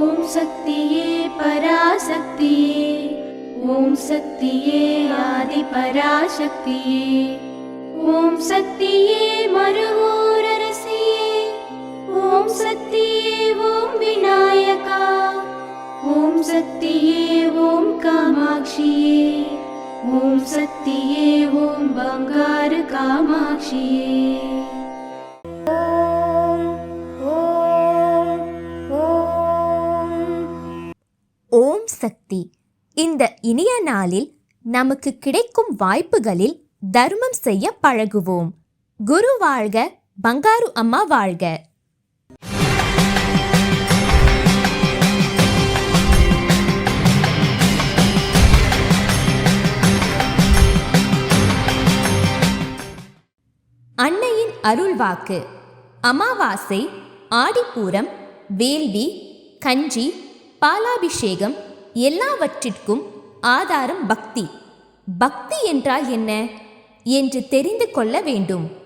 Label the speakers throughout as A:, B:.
A: ॐ शक्तिये पराशक्तिये ॐ शक्तिये आदिपराशक्तिये ॐ शक्तिये मरुहोररसिये ॐ शक्तिये ॐ विनायका ॐ शक्तिये ॐ कामाक्षिये ॐ शक्तिये ॐ
B: बङ्गारकामाक्षिये சக்தி. இந்த இனிய நாளில் நமக்கு கிடைக்கும் வாய்ப்புகளில் தர்மம் செய்ய பழகுவோம். குரு வாழ்க பங்காரு அம்மா வாழ்க. அன்னையின் அருள்வாக்கு அமாவாசை ஆடிப்பூரம் வேள்வி கஞ்சி பாலாபிஷேகம் எல்லாவற்றிற்கும் ஆதாரம் பக்தி. பக்தி என்றால் என்ன? என்று தெரிந்து கொள்ள வேண்டும்.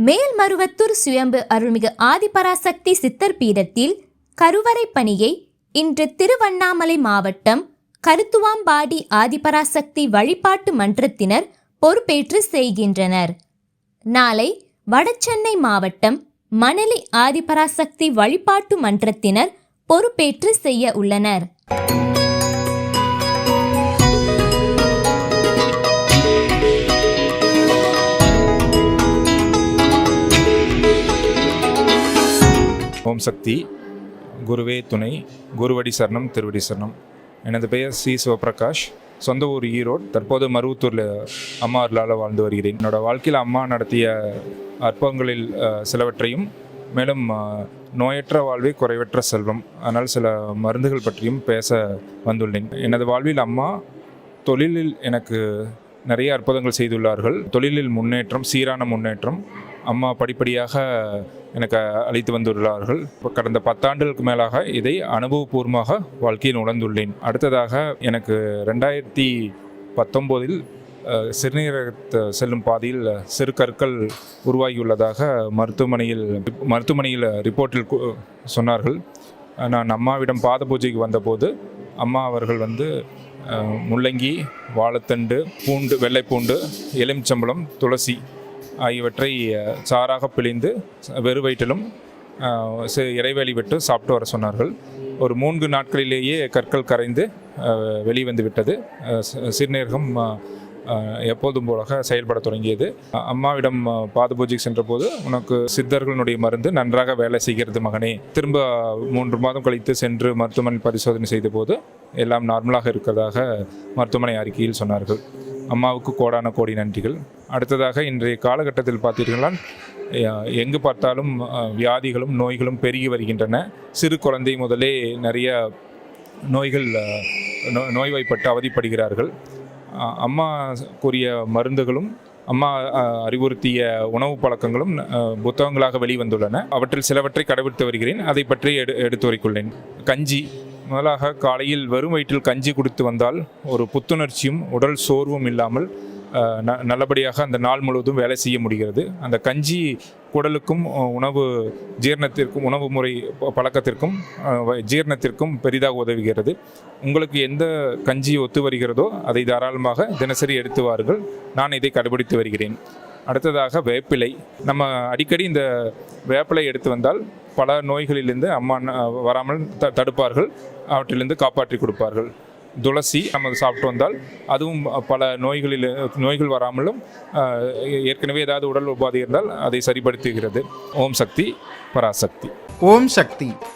B: மேல்மருவத்தூர் சுயம்பு அருள்மிகு ஆதிபராசக்தி சித்தர் பீடத்தில் கருவறை பணியை இன்று திருவண்ணாமலை மாவட்டம் கருத்துவாம்பாடி ஆதிபராசக்தி வழிபாட்டு மன்றத்தினர் பொறுப்பேற்று செய்கின்றனர். நாளை வடசென்னை மாவட்டம் மணலி ஆதிபராசக்தி வழிபாட்டு மன்றத்தினர் பொறுப்பேற்று செய்ய உள்ளனர்.
C: ஓம் சக்தி. குருவே துணை. குருவடி சரணம் திருவடி சரணம். எனது பெயர் சி சிவபிரகாஷ். சொந்த ஊர் ஈரோடு. தற்போது மருவத்தூரில் அம்மா அருளால் வாழ்ந்து வருகிறேன். என்னோட வாழ்க்கையில் அம்மா நடத்திய அற்புதங்களில் சிலவற்றையும் மேலும் நோயற்ற வாழ்வே குறைவற்ற செல்வம். அதனால் சில மருந்துகள் பற்றியும் பேச வந்துள்ளேன். எனது வாழ்வில் அம்மா தொழிலில் எனக்கு நிறைய அற்புதங்கள் செய்துள்ளார்கள். தொழிலில் முன்னேற்றம் சீரான முன்னேற்றம் அம்மா படிப்படியாக எனக்கு அளித்து வந்துள்ளார்கள். இப்போ கடந்த பத்தாண்டுகளுக்கு மேலாக இதை அனுபவபூர்வமாக வாழ்க்கையில் உணர்ந்துள்ளேன். அடுத்ததாக எனக்கு ரெண்டாயிரத்தி பத்தொம்போதில் சிறுநீரகத்தை செல்லும் பாதையில் சிறு கற்கள் உருவாகியுள்ளதாக மருத்துவமனையில் மருத்துவமனையில் ரிப்போர்ட்டில் கு- சொன்னார்கள். நான் அம்மாவிடம் பாத பூஜைக்கு வந்தபோது அம்மா அவர்கள் வந்து முள்ளங்கி வாழைத்தண்டு பூண்டு வெள்ளைப்பூண்டு எலுமிச்சம்பழம் துளசி ஆகியவற்றை சாராக பிழிந்து வெறு வயிற்றிலும் அஹ், விட்டு சாப்பிட்டு வர சொன்னார்கள். ஒரு மூன்று நாட்களிலேயே கற்கள் கரைந்து வெளிவந்து விட்டது. சிறுநீரகம் எப்போதும் போலாக செயல்பட தொடங்கியது. அம்மாவிடம் பாத பூஜைக்கு சென்றபோது உனக்கு சித்தர்களுடைய மருந்து நன்றாக வேலை செய்கிறது மகனே. திரும்ப மூன்று மாதம் கழித்து சென்று மருத்துவமனை பரிசோதனை செய்தபோது எல்லாம் நார்மலாக இருக்கிறதாக மருத்துவமனை அறிக்கையில் சொன்னார்கள். அம்மாவுக்கு கோடான கோடி நன்றிகள். அடுத்ததாக இன்றைய காலகட்டத்தில் பார்த்தீர்களால் எங்கு பார்த்தாலும் வியாதிகளும் நோய்களும் பெருகி வருகின்றன. சிறு குழந்தை முதலே நிறைய நோய்கள் நோ- நோய்வாய்ப்பட்டு அவதிப்படுகிறார்கள். அம்மா கூறிய மருந்துகளும் அம்மா அறிவுறுத்திய உணவு பழக்கங்களும் புத்தகங்களாக வெளிவந்துள்ளன. அவற்றில் சிலவற்றை கடைபிடித்து வருகிறேன். அதை பற்றி எடு எடுத்து வரைக்குள்ளேன் கஞ்சி முதலாக காலையில் வெறும் வயிற்றில் கஞ்சி குடித்து வந்தால் ஒரு புத்துணர்ச்சியும் உடல் சோர்வும் இல்லாமல் ந நல்லபடியாக அந்த நாள் முழுவதும் வேலை செய்ய முடிகிறது. அந்த கஞ்சி குடலுக்கும் உணவு ஜீரணத்திற்கும் உணவு முறை பழக்கத்திற்கும் வ- ஜீரணத்திற்கும் பெரிதாக உதவுகிறது. உங்களுக்கு எந்த கஞ்சி ஒத்து வருகிறதோ அதை தாராளமாக தினசரி எடுத்து வாருங்கள். நான் இதை கடைபிடித்து வருகிறேன். அடுத்ததாக வேப்பிலை. நம்ம அடிக்கடி இந்த வேப்பிலை எடுத்து வந்தால் பல நோய்களிலிருந்து அம்மா வராமல் த தடுப்பார்கள். அவற்றிலிருந்து காப்பாற்றி கொடுப்பார்கள். துளசி நம்ம சாப்பிட்டு வந்தால் அதுவும் பல நோய்களில் நோய்கள் வராமலும் ஏற்கனவே ஏதாவது உடல் உபாதை இருந்தால் அதை சரிப்படுத்துகிறது. ஓம் சக்தி பராசக்தி.
D: ஓம் சக்தி.